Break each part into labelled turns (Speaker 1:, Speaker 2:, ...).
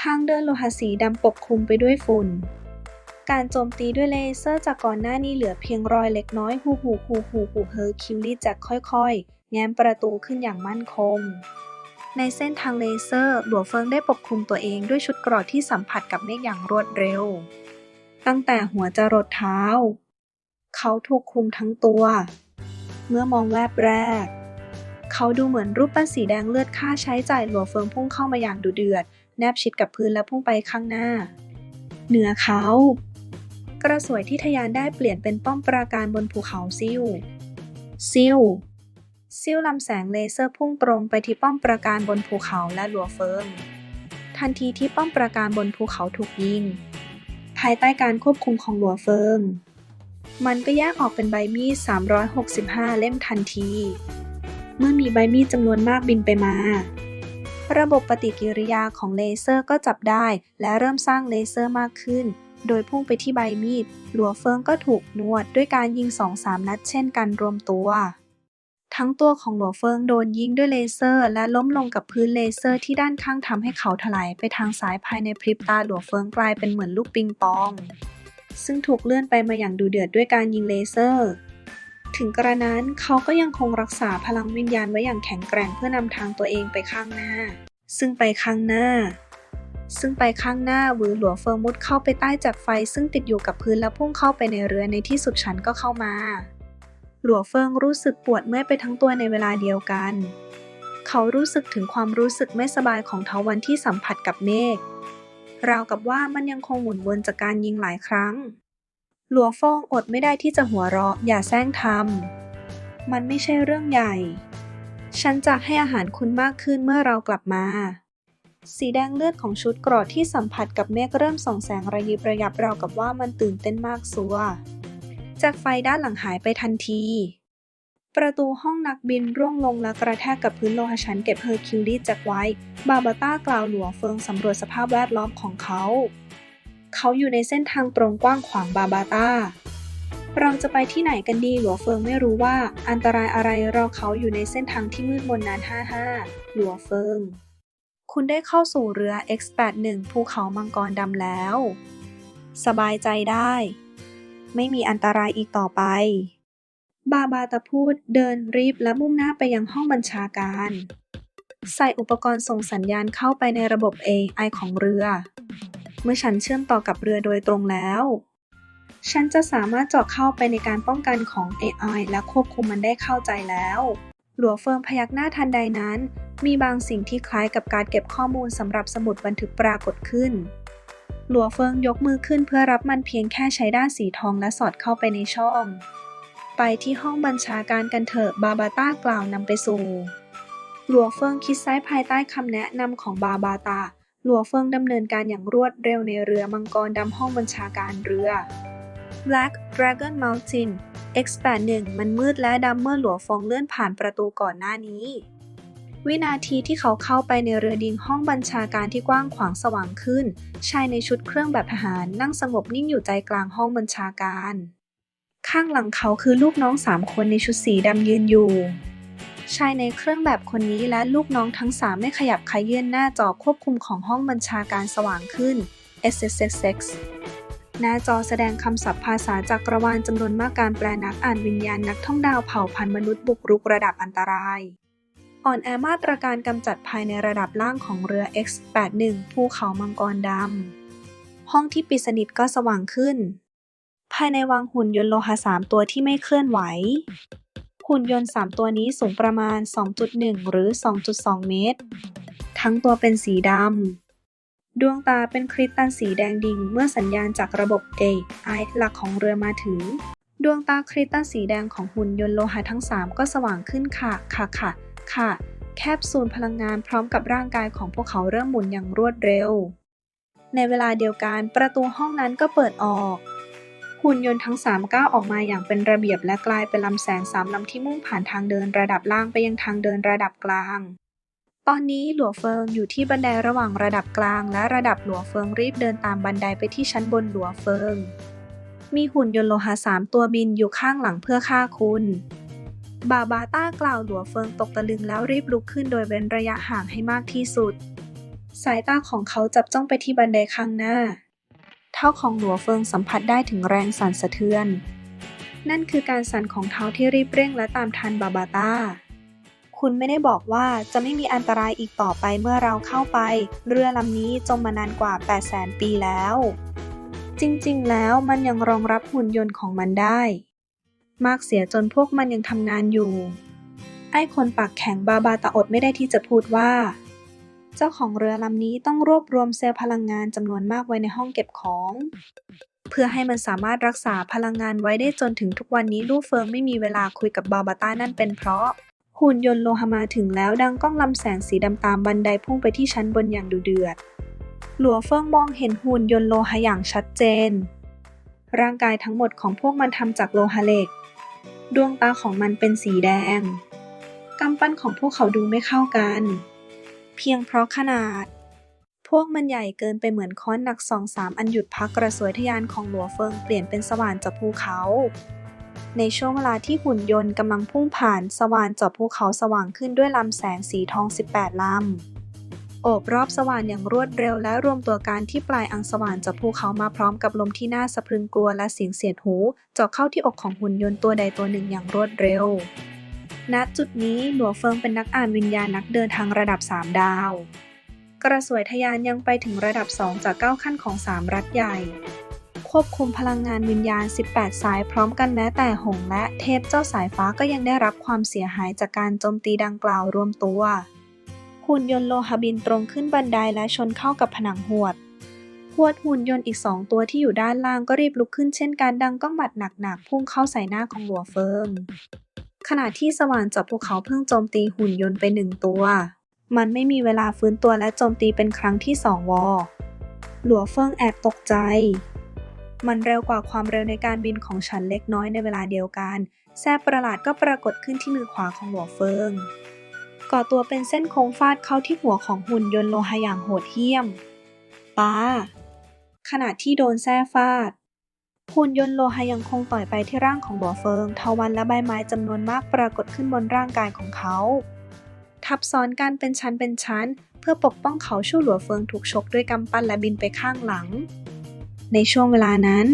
Speaker 1: ทางเดินโลหะสีดำปกคลุมไปด้วยฝุ่น การโจมตีด้วยเลเซอร์จากก่อนหน้านี้เหลือเพียงรอยเล็กน้อยฮูฮูฮูฮูฮูเฮอร์คิวลี่จากค่อยๆ แง้มประตูขึ้นอย่างมั่นคง ในเส้นทางเลเซอร์ หลัวเฟิงได้ปกคลุมตัวเองด้วยชุดเกรอที่สัมผัสกับเมฆอย่างรวดเร็ว ตั้งแต่หัวจรดเท้า เขาถูกคลุมทั้งตัว เมื่อมองแวบแรก เขาดูเหมือนรูปปั้นสีแดงเลือดค่าใช้จ่ายหลัวเฟิงพุ่งเข้ามาอย่างดุเดือด แนบชิดกับพื้นและพุ่งไปข้างหน้า เหนือเขา กระสวยที่ทะยานได้เปลี่ยนเป็นป้อมปราการบนภูเขาซิ่วซิ่วซิ่วลำแสงเลเซอร์พุ่งตรงไปที่ป้อมปราการบนภูเขาและหลัวเฟิงทันทีที่ป้อมปราการบนภูเขาถูกยิง ภายใต้การควบคุมของหลัวเฟิง มันก็แยกออกเป็นใบมีด 365 เล่มทันที เมื่อมีใบมีดจำนวนมากบินไปมา ระบบปฏิกิริยาของเลเซอร์ก็จับได้ และเริ่มสร้างเลเซอร์มากขึ้น โดยพุ่งไปที่ใบมีด หลัวเฟิงก็ถูกนวดด้วยการยิง 2-3 นัดเช่นกันรวมตัว ทั้งตัวของหลัวเฟิงโดนยิงด้วยเลเซอร์ และล้มลงกับพื้นเลเซอร์ที่ด้านข้างทำให้เขาถลายไปทางซ้ายภายในพริบตาหลัวเฟิงกลายเป็นเหมือนลูกปิงปอง ซึ่งถูกเลื่อนไปมาอย่างดูเดือดด้วยการยิงเลเซอร์ ถึงกระนั้นเขาก็ยังคงรักษาพลังวิญญาณไว้อย่างแข็งแกร่งเพื่อนำทางตัวเองไปข้างหน้า ซึ่งไปข้างหน้า ซึ่งไปข้างหน้าหวือหลัวเฟิงมุดเข้าไปใต้จับไฟซึ่งติดอยู่กับพื้นแล้วพุ่งเข้าไปในเรือในที่สุดฉันก็เข้ามา หลัวเฟิงรู้สึกปวดเมื่อยไปทั้งตัวในเวลาเดียวกัน เขารู้สึกถึงความรู้สึกไม่สบายของเทาวันที่สัมผัสกับเมฆราวกับว่ามันยังคงหมุนวนจากการยิงหลายครั้ง หลัวฟองอดไม่ได้ที่จะหัวเราะ อย่าแซงทำมันไม่ใช่เรื่องใหญ่ ฉันจะให้อาหารคุณมากขึ้นเมื่อเรากลับมา สีแดงเลือดของชุดเกรอดที่สัมผัสกับเมฆเริ่มส่องแสงระยิบระยับราวกับว่ามันตื่นเต้นมากสัว จากไฟด้านหลังหายไปทันที ประตูห้องนักบินร่วงลงและกระแทกกับพื้นโลหะชั้นเก็บเฮอร์คิวลีจากไว้ บาบาต้ากล่าวหลัวเฟิงสำรวจสภาพแวดล้อมของเขา เขาอยู่ในเส้นทางตรงกว้างขวางบาบาตาเราจะไปที่ไหนกันดีหลัวเฟิงไม่รู้ว่า อันตรายอะไรรอเขาอยู่ในเส้นทางที่มืดมนนั้น55หลัวเฟิง คุณได้เข้าสู่เรือ X81 ภูเขามังกรดำแล้ว สบายใจได้ ไม่มีอันตรายอีกต่อไป บาบาตะพูดเดินรีบและมุ่งหน้าไปยังห้องบัญชาการ ใส่อุปกรณ์ส่งสัญญาณเข้าไปในระบบ AI ของเรือ เมื่อฉันเชื่อมต่อกับเรือโดยตรงแล้ว ฉันจะสามารถเจาะเข้าไปในการป้องกันของ AI และควบคุมมันได้เข้าใจแล้ว หลัวเฟิงพยักหน้าทันใดนั้น มีบางสิ่งที่คล้ายกับการเก็บข้อมูลสำหรับสมุดบันทึกปรากฏขึ้น หลัวเฟิงยกมือขึ้นเพื่อรับมันเพียงแค่ใช้ด้านสีทองและสอดเข้าไปในช่องไปที่ห้องบัญชาการกันเถอะบาบาต้ากล่าวนำไปสู่ หลัวเฟิงคิดไซภายใต้คำแนะนำของบาบาตา หลัวเฟิงดำเนินการอย่างรวดเร็วในเรือมังกรดำห้องบัญชาการเรือ Black Dragon Mountain X81 มันมืดและดำเมื่อหลัวฟงเลื่อนผ่านประตูก่อนหน้านี้ วินาทีที่เขาเข้าไปในเรือดิงห้องบัญชาการที่กว้างขวางสว่างขึ้น ชายในชุดเครื่องแบบทหารนั่งสงบนิ่งอยู่ใจกลางห้องบัญชาการ ข้างหลังเขาคือลูกน้องสามคนในชุดสีดำยืนอยู่ ชายในเครื่องแบบคนนี้และลูกน้องทั้งสามไม่ขยับขยื่นหน้าจอควบคุมของห้องบัญชาการสว่างขึ้น SSX หน้าจอแสดงคำศัพท์ภาษาจักรวาลจำนวนมากการแปลนักอ่านวิญญาณนักท่องดาวเผ่าพันธุ์มนุษย์บุกรุกระดับอันตราย อ่อนแอมาตรการกำจัดภายในระดับล่างของเรือ X81 ภูเขามังกรดำ ห้องที่ปิดสนิทก็สว่างขึ้น ภายในวังหุ่นยนต์โลหะสามตัวที่ไม่เคลื่อนไหว หุ่นยนต์ 3 ตัวนี้สูงประมาณ 2.1 หรือ 2.2 เมตร ทั้งตัวเป็นสีดำ ดวงตาเป็นคริสตัลสีแดงดิ่งเมื่อสัญญาณจากระบบ AI หลักของเรือมาถึง ดวงตาคริสตัลสีแดงของหุ่นยนต์โลหะทั้ง 3 ก็สว่างขึ้นค่ะ ค่ะค่ะ ค่ะ แคปซูลพลังงานพร้อมกับร่างกายของพวกเขาเริ่มหมุนอย่างรวดเร็ว ในเวลาเดียวกันประตูห้องนั้นก็เปิดออก หุ่นยนต์ทั้งสามก้าวออกมาอย่างเป็นระเบียบและกลายเป็นลำแสงสามลำที่มุ่งผ่านทางเดินระดับล่างไปยังทางเดินระดับกลาง ตอนนี้หลัวเฟิงอยู่ที่บันไดระหว่างระดับกลาง และระดับหลัวเฟิงรีบเดินตามบันไดไปที่ชั้นบนหลัวเฟิง มีหุ่นยนต์โลหะสามตัวบินอยู่ข้างหลังเพื่อฆ่าคุณ บาบาต้ากล่าวหลัวเฟิงตกตะลึงแล้วรีบลุกขึ้นโดยเว้นระยะห่างให้มากที่สุด สายตาของเขาจับจ้องไปที่บันไดข้างหน้า ท้าของหลัวเฟิงสัมผัสได้ถึงแรงสั่นสะเทือน นั่นคือการสั่นของเท้าที่รีบเร่งและตามทันบาบาต้า คุณไม่ได้บอกว่าจะไม่มีอันตรายอีกต่อไปเมื่อเราเข้าไป เรือลำนี้จมมานานกว่า 800,000 ปีแล้ว จริงๆ แล้วมันยังรองรับหุ่นยนต์ของมันได้ มากเสียจนพวกมันยังทำงานอยู่ ไอ้คนปากแข็งบาบาตาอดไม่ได้ที่จะพูดว่า เจ้าของเรือลำนี้ต้องรวบรวมเซลล์พลังงานจำนวนมากไว้ในห้องเก็บของ เพื่อให้มันสามารถรักษาพลังงานไว้ได้จนถึงทุกวันนี้ลู่เฟิงไม่มีเวลาคุยกับบาบาต้านั่นเป็นเพราะ หุ่นยนต์โลหะมาถึงแล้วดังก้องลำแสงสีดำตามบันไดพุ่งไปที่ชั้นบนอย่างดุเดือด หลัวเฟิงมองเห็นหุ่นยนต์โลหะอย่างชัดเจน ร่างกายทั้งหมดของพวกมันทำจากโลหะเหล็ก ดวงตาของมันเป็นสีแดงกำปั้นของพวกเขาดูไม่เข้ากัน เพียงเพราะขนาด พวกมันใหญ่เกินไปเหมือนค้อนหนักสองสามอันหยุดพักกระสวยทยานของหลัวเฟิงเปลี่ยนเป็นสว่านจากภูเขา ในช่วงเวลาที่หุ่นยนต์กำลังพุ่งผ่านสว่านจาะภูเขาสว่างขึ้นด้วยลำแสงสีทอง 18ลำโอบรอบสว่านอย่างรวดเร็วและรวมตัวกันที่ปลายอังสว่านจากภูเขามาพร้อมกับลมที่น่าสะพรึงกลัวและเสียงเสียดหูเจาะเข้าที่อกของหุ่นยนต์ตัวใดตัวหนึ่งอย่างรวดเร็ว ณจุดนี้หลัวเฟิงเป็นนักอ่านวิญญาณนักเดินทางระดับ 3 ดาว กระสวยทะยานยังไปถึงระดับ 2 จาก 9 ขั้นของ 3 รัฐใหญ่ ควบคุมพลังงานวิญญาณ 18 สายพร้อมกันแม้แต่หงและเทพเจ้าสายฟ้าก็ยังได้รับความเสียหายจากการโจมตีดังกล่าวรวมตัว หุ่นยนต์โลหะบินตรงขึ้นบันไดและชนเข้ากับผนังหวดหวดหุ่นยนต์อีกสองตัวที่อยู่ด้านล่างก็รีบลุกขึ้นเช่นกันดังก้องบัดหนักๆพุ่งเข้าใส่หน้าของหลัวเฟิง ขณะที่สว่านจับภูเขาเพิ่งโจมตีหุ่นยนต์ไปหนึ่งตัว มันไม่มีเวลาฟื้นตัวและโจมตีเป็นครั้งที่สองวอ หลัวเฟิงแอบตกใจ มันเร็วกว่าความเร็วในการบินของฉันเล็กน้อยในเวลาเดียวกัน แซ่บประหลาดก็ปรากฏขึ้นที่มือขวาของหลัวเฟิง ก่อตัวเป็นเส้นโค้งฟาดเข้าที่หัวของหุ่นยนต์โลหะอย่างโหดเหี้ยมป้าขณะที่โดนแส้ฟาด หุ่นยนต์โลหะยังคงต่อยไปที่ร่างของหลัวเฟิงทวันและใบไม้จำนวนมากปรากฏขึ้นบนร่างกายของเขา ทับซ้อนกันเป็นชั้นเป็นชั้น เพื่อปกป้องเขาชู่หลัวเฟิงถูกชกด้วยกำปั้นและบินไปข้างหลัง ในช่วงเวลานั้น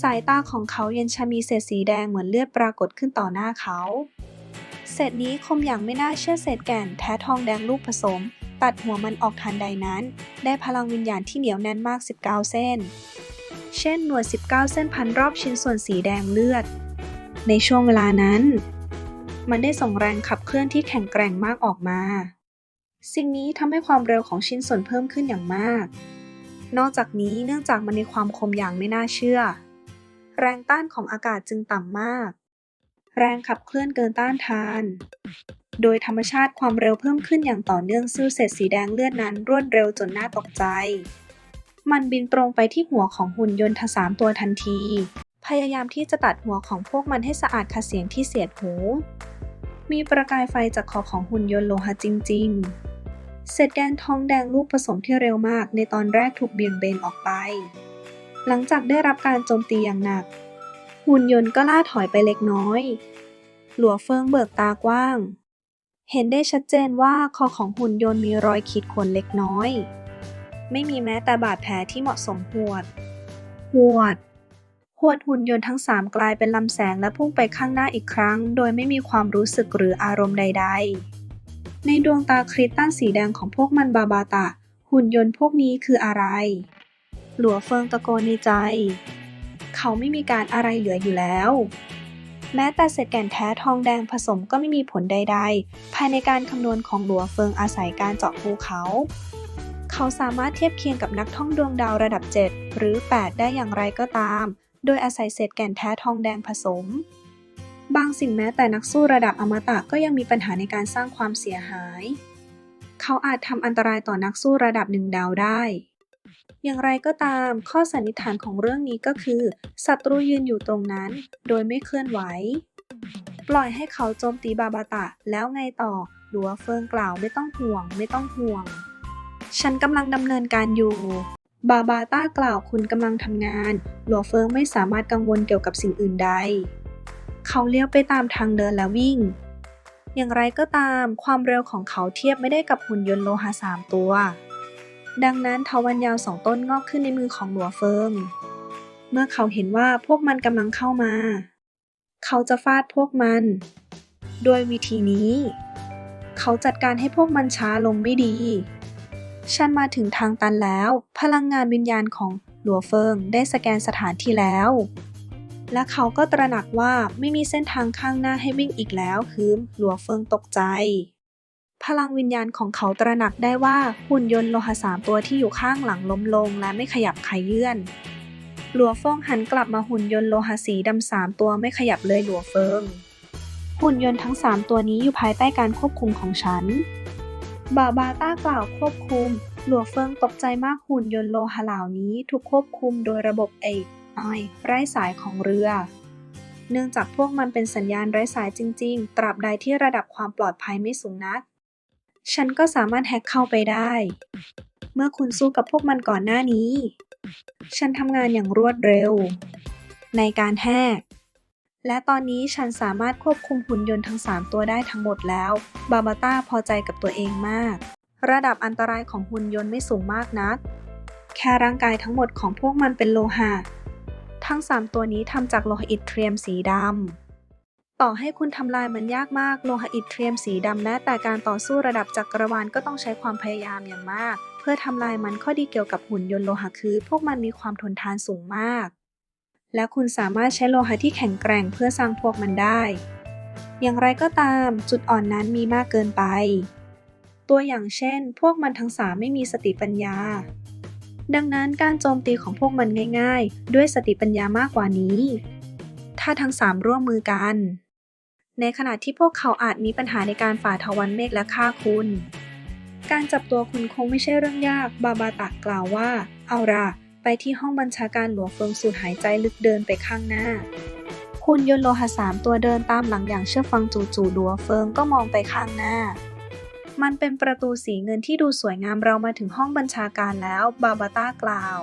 Speaker 1: สายตาของเขาเย็นชามีเศษสีแดงเหมือนเลือดปรากฏขึ้นต่อหน้าเขาเศษนี้คมอย่างไม่น่าเชื่อเศษแก่นแท้ทองแดงลูกผสม ตัดหัวมันออกทันใดนั้น ได้พลังวิญญาณที่เหนียวแน่นมาก 19 เส้น เช่นหนวด 19 เส้นพันรอบชิ้นส่วนสีแดงเลือด ในช่วงเวลานั้น มันได้ส่งแรงขับเคลื่อนที่แข็งแกร่งมากออกมา สิ่งนี้ทำให้ความเร็วของชิ้นส่วนเพิ่มขึ้นอย่างมาก นอกจากนี้เนื่องจากมันมีความคมอย่างไม่น่าเชื่อ แรงต้านของอากาศจึงต่ำมาก แรงขับเคลื่อนเกินต้านทาน โดยธรรมชาติความเร็วเพิ่มขึ้นอย่างต่อเนื่องซึ่งเศษสีแดงเลือดนั้นรวดเร็วจนน่าตกใจ มันบินตรงไปที่หัวของหุ่นยนต์ทั้งสามตัวทันที พยายามที่จะตัดหัวของพวกมันให้สะอาดคาเสียงที่เสียดหู มีประกายไฟจากคอของหุ่นยนต์โลหะจริง ๆ เศษแกนทองแดงลูกผสมที่เร็วมากในตอนแรกถูกเบี่ยงเบนออกไป หลังจากได้รับการโจมตีอย่างหนัก หุ่นยนต์ก็ล่าถอยไปเล็กน้อย หลัวเฟิงเบิกตากว้าง เห็นได้ชัดเจนว่าคอของหุ่นยนต์มีรอยขีดข่วนเล็กน้อย ไม่มีแม้แต่บาดแผลที่เหมาะสมหวด หวด หวดหุ่นยนต์ทั้งสามกลายเป็นลำแสงและพุ่งไปข้างหน้าอีกครั้ง โดยไม่มีความรู้สึกหรืออารมณ์ใด ๆ ในดวงตาคริสตัลสีแดงของพวกมันบาบาตะ หุ่นยนต์พวกนี้คืออะไร หลัวเฟิงตะโกนในใจ เขาไม่มีการอะไรเหลืออยู่แล้วแม้แต่เศษแก่นแท้ทองแดงผสมก็ไม่มีผลใด ๆ ภายในการคำนวณของหลัวเฟิงอาศัยการเจาะภูเขา เขาสามารถเทียบเคียงกับนักท่องดวงดาวระดับ 7 หรือ 8 ได้อย่างไรก็ตาม โดยอาศัยเศษแก่นแท้ทองแดงผสม บางสิ่งแม้แต่นักสู้ระดับอมตะก็ยังมีปัญหาในการสร้างความเสียหาย เขาอาจทำอันตรายต่อนักสู้ระดับหนึ่งดาวได้ อย่างไรก็ตาม ข้อสันนิษฐานของเรื่องนี้ก็คือศัตรูยืนอยู่ตรงนั้น โดยไม่เคลื่อนไหว ปล่อยให้เขาโจมตีบาบาตะแล้วไงต่อหลัวเฟิงกล่าวไม่ต้องห่วง ไม่ต้องห่วง ฉันกำลังดำเนินการอยู่ บาบาต้ากล่าวคุณกำลังทำงาน หลัวเฟิงไม่สามารถกังวลเกี่ยวกับสิ่งอื่นใด เขาเลี้ยวไปตามทางเดินและวิ่ง อย่างไรก็ตามความเร็วของเขาเทียบไม่ได้กับหุ่นยนต์โลหะสามตัว ดังนั้นเถาวัลย์ยาวสองต้นงอกขึ้นในมือของหลัวเฟิง เมื่อเขาเห็นว่าพวกมันกำลังเข้ามา เขาจะฟาดพวกมัน ด้วยวิธีนี้ เขาจัดการให้พวกมันช้าลงไม่ดี ฉันมาถึงทางตันแล้ว พลังงานวิญญาณของหลัวเฟิงได้สแกนสถานที่แล้ว และเขาก็ตระหนักว่าไม่มีเส้นทางข้างหน้าให้วิ่งอีกแล้วฮึมหลัวเฟิงตกใจ พลังวิญญาณของเขาตระหนักได้ว่าหุ่นยนต์โลหะสามตัวที่อยู่ข้างหลังล้มลงและไม่ขยับขยื่นหลัวเฟิงหันกลับมาหุ่นยนต์โลหะสีดำสามตัวไม่ขยับเลยหลัวเฟิงหุ่นยนต์ทั้งสามตัวนี้อยู่ภายใต้การควบคุมของฉัน บาบาต้ากล่าวควบคุม หลัวเฟิงตกใจมากหุ่นยนต์โลหะเหล่านี้ถูกควบคุมโดยระบบเอกไอไร้สายของเรือ เนื่องจากพวกมันเป็นสัญญาณไร้สายจริง ๆ ตราบใดที่ระดับความปลอดภัยไม่สูงนัก ฉันก็สามารถแฮ็กเข้าไปได้ เมื่อคุณสู้กับพวกมันก่อนหน้านี้ ฉันทำงานอย่างรวดเร็ว ในการแฮก และตอนนี้ฉันสามารถควบคุมหุ่นยนต์ทั้ง 3 ตัวได้ทั้งหมดแล้ว บาบาต้าพอใจกับตัวเองมาก ระดับอันตรายของหุ่นยนต์ไม่สูงมากนัก แค่ร่างกายทั้งหมดของพวกมันเป็นโลหะ ทั้ง 3 ตัวนี้ทำจากโลหะอิฐเทียมสีดำ ต่อให้คุณทำลายมันยากมาก โลหะอิฐเทียมสีดำแม้แต่การต่อสู้ระดับจักรวาลก็ต้องใช้ความพยายามอย่างมาก เพื่อทำลายมันข้อดีเกี่ยวกับหุ่นยนต์โลหะคือ พวกมันมีความทนทานสูงมาก และคุณสามารถใช้โลหะที่แข็งแกร่งเพื่อสร้างพวกมันได้ อย่างไรก็ตามจุดอ่อนนั้นมีมากเกินไป ตัวอย่างเช่น พวกมันทั้งสามไม่มีสติปัญญา ดังนั้นการโจมตีของพวกมันง่าย ๆ ด้วยสติปัญญามากกว่านี้ ถ้าทั้งสามร่วมมือกัน ในขณะที่พวกเขาอาจมีปัญหาในการฝ่าทวันเมฆและฆ่าคุณ การจับตัวคุณคงไม่ใช่เรื่องยาก บาบาตะกล่าวว่า เอาล่ะ ที่ห้องบัญชาการหลวงเฟิงสูดหายใจลึกเดินไปข้างหน้าคุณยนต์โลหะสามตัวเดินตามหลังอย่างเชื่อฟังจู่ๆหลัวเฟิงก็มองไปข้างหน้า มันเป็นประตูสีเงินที่ดูสวยงามเรามาถึงห้องบัญชาการแล้ว บาบาต้ากล่าว